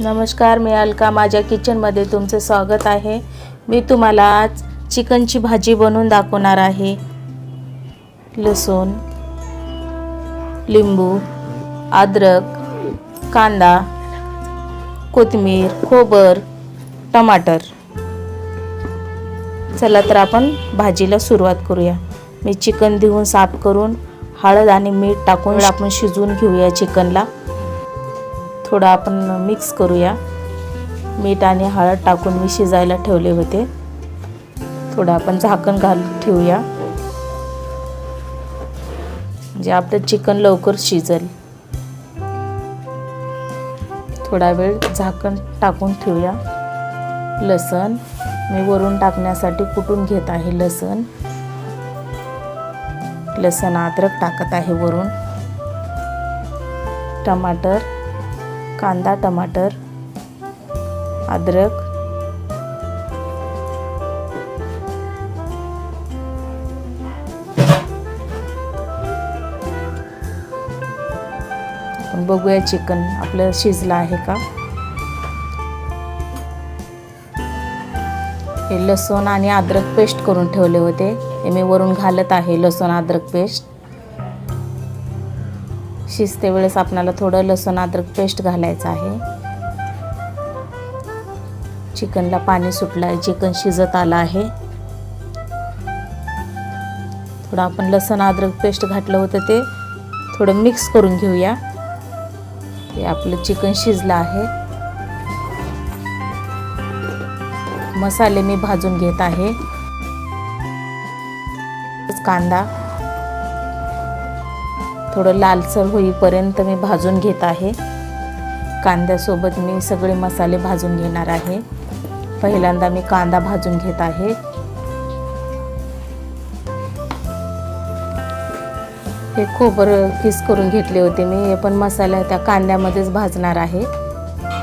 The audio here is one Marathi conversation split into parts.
नमस्कार मी अलका. माझ्या किचनमध्ये तुमचं स्वागत आहे. मी तुम्हाला आज चिकनची भाजी बनवून दाखवणार आहे. लसूण लिंबू अद्रक कांदा कोथिंबीर खोबर टमाटर. चला तर आपण भाजीला सुरुवात करूया. मी चिकन धुवून साफ करून हळद आणि मीठ टाकून आपण शिजवून घेऊया चिकनला. थोडं आपण मिक्स करूया. मीठ आणि हळद टाकून मी शिजायला ठेवले होते. थोडं आपण झाकण घालून ठेवूया. म्हणजे आपलं चिकन लवकर शिजेल. थोडा वेळ झाकण टाकून ठेवूया. लसण मी वरून टाकण्यासाठी कुटून घेत आहे लसण? लसण अद्रक टाकत आहे वरून. टमाटर कांदा टमाटर अद्रक बघूया चिकन आपलं शिजलं आहे का? हे लसूण आणि अद्रक पेस्ट करून ठेवले होते. हे मी वरून घालत आहे लसूण अद्रक पेस्ट. शिजते वेळेस आपणाला थोडं लसूण अद्रक पेस्ट घालायचं आहे. चिकनला पाणी सुटलं आहे चिकन शिजत आलं आहे. थोडं आपण लसूण अद्रक पेस्ट घातलं होतं ते थोडं मिक्स करून घेऊया. हे आपलं चिकन शिजलं आहे. मसाले मी भाजून घेत आहे. कांदा थोडं लालसर होईपर्यंत मी भाजून घेत आहे. कांद्यासोबत मी सगळे मसाले भाजून घेणार आहे. पहिल्यांदा मी कांदा भाजून घेत आहे. हे खोबरं किस करून घेतले होते मी हे पण मसाला त्या कांद्यामध्येच भाजणार आहे.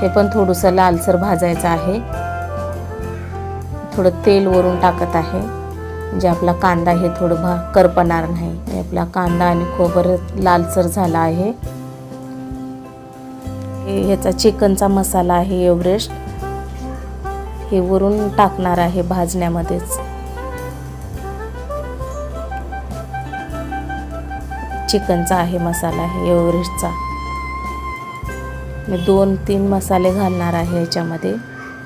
हे पण थोडंसं लालसर भाजायचं आहे. थोडं तेल वरून टाकत आहे. म्हणजे आपला कांदा हे थोडं भा करपणार नाही. आपला कांदा आणि खोबर लालसर झाला आहे. ह्याचा चिकनचा मसाला आहे एव्हरेस्ट. हे वरून टाकणार आहे भाजण्यामध्येच. चिकनचा आहे मसाला आहे एव्हरेस्टचा. मी दोन तीन मसाले घालणार आहे याच्यामध्ये.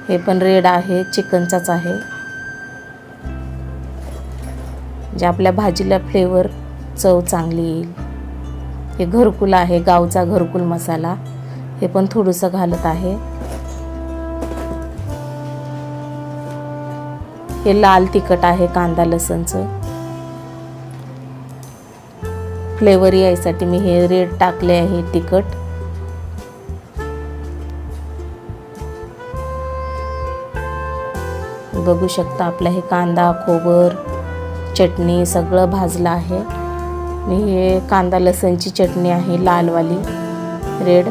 हे पण रेड आहे चिकनचाच आहे. जे आपल्या भाजीला फ्लेवर चव चांगली येईल. हे घरकुल आहे गावचा घरकुल मसाला. हे पण थोडंसं घालत आहे. हे लाल तिखट आहे कांदा लसणचं. फ्लेवर यायसाठी मी हे रेड टाकले आहे तिखट. बघू शकता आपला हे कांदा खोबर. चटणी सगळं भाजलं आहे. आणि हे कांदा लसणची चटणी आहे लालवाली रेड.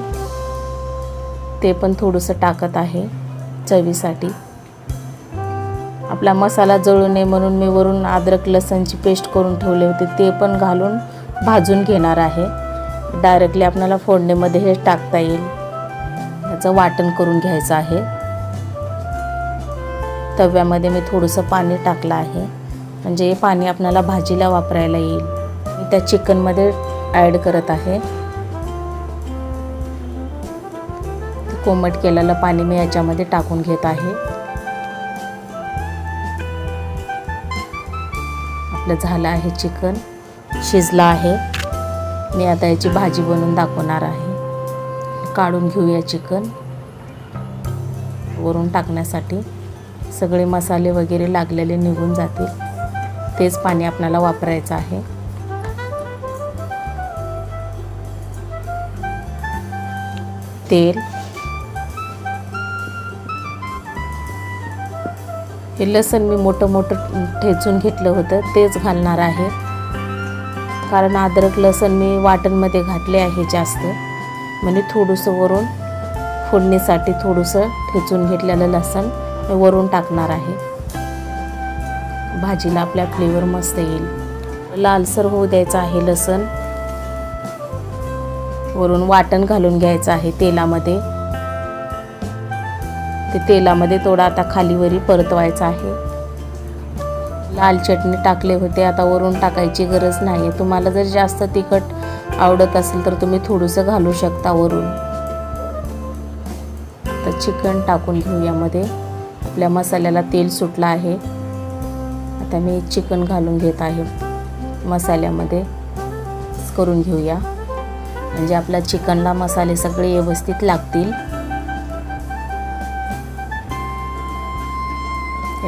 ते पण थोडंसं टाकत आहे चवीसाठी. आपला मसाला जळू नये म्हणून मी वरून अद्रक लसणची पेस्ट करून ठेवले होते. ते पण घालून भाजून घेणार आहे. डायरेक्टली आपल्याला फोडणीमध्ये हे टाकता येईल. याचं वाटण करून घ्यायचं आहे. तव्यामध्ये मी थोडंसं पाणी टाकलं आहे. म्हणजे हे पाणी आपल्याला भाजीला वापरायला येईल. मी त्या चिकनमध्ये ॲड करत आहे. कोमट केलेलं पाणी मी याच्यामध्ये टाकून घेत आहे. आपलं झालं आहे चिकन. शिजलं आहे. मी आता याची भाजी बनवून दाखवणार आहे. काढून घेऊया चिकन. वरून टाकण्यासाठी सगळे मसाले वगैरे लागलेले निघून जातील. तेच पाणी आपल्याला वापरायचं आहे. तेल. हे लसण मी मोठं मोठं ठेचून घेतलं होतं तेच घालणार आहे. कारण अद्रक लसण मी वाटणमध्ये घातले आहे जास्त. म्हणजे थोडंसं वरून फोडणीसाठी थोडंसं ठेचून घेतलेलं लसण मी वरून टाकणार आहे. भाजीला आपल्या फ्लेवर मस्त येईल. लालसर होऊ द्यायचं आहे लसण. वरून वाटण घालून घ्यायचं आहे तेलामध्ये. ते तेलामध्ये थोडं आता खालीवरी परतवायचं आहे. लाल चटणी टाकले होते आता वरून टाकायची गरज नाही तुम्हाला जर जास्त तिखट आवडत असेल तर तुम्ही थोडंसं घालू शकता वरून. तर चिकन टाकून घेऊ यामध्ये. आपल्या मसाल्याला तेल सुटलं आहे. आता मी चिकन घालून घेत आहे. मसाल्यामध्ये करून घेऊया. म्हणजे आपल्या चिकनला मसाले सगळे व्यवस्थित लागतील.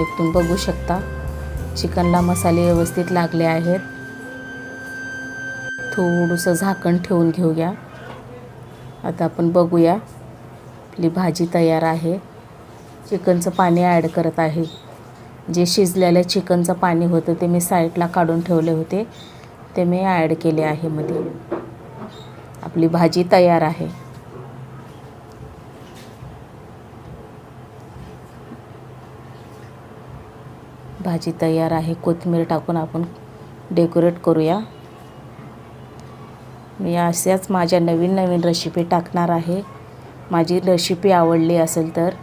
एक तुम्ही बघू शकता. चिकनला मसाले व्यवस्थित लागले आहेत. थोडंसं झाकण ठेवून घेऊया. आता आपण बघूया. आपली भाजी तयार आहे. चिकनचं पाणी ॲड करत आहे. जे शिजलेलं चिकनचं पाणी होतं ते मी साईडला काढून ठेवले होते. ते मी ॲड केले आहे मध्ये. आपली भाजी तयार आहे. भाजी तयार आहे. कोथिंबीर टाकून आपण डेकोरेट करूया. मी अशाच माझ्या नवीन नवीन रेसिपी टाकणार आहे. माझी रेसिपी आवडली असेल तर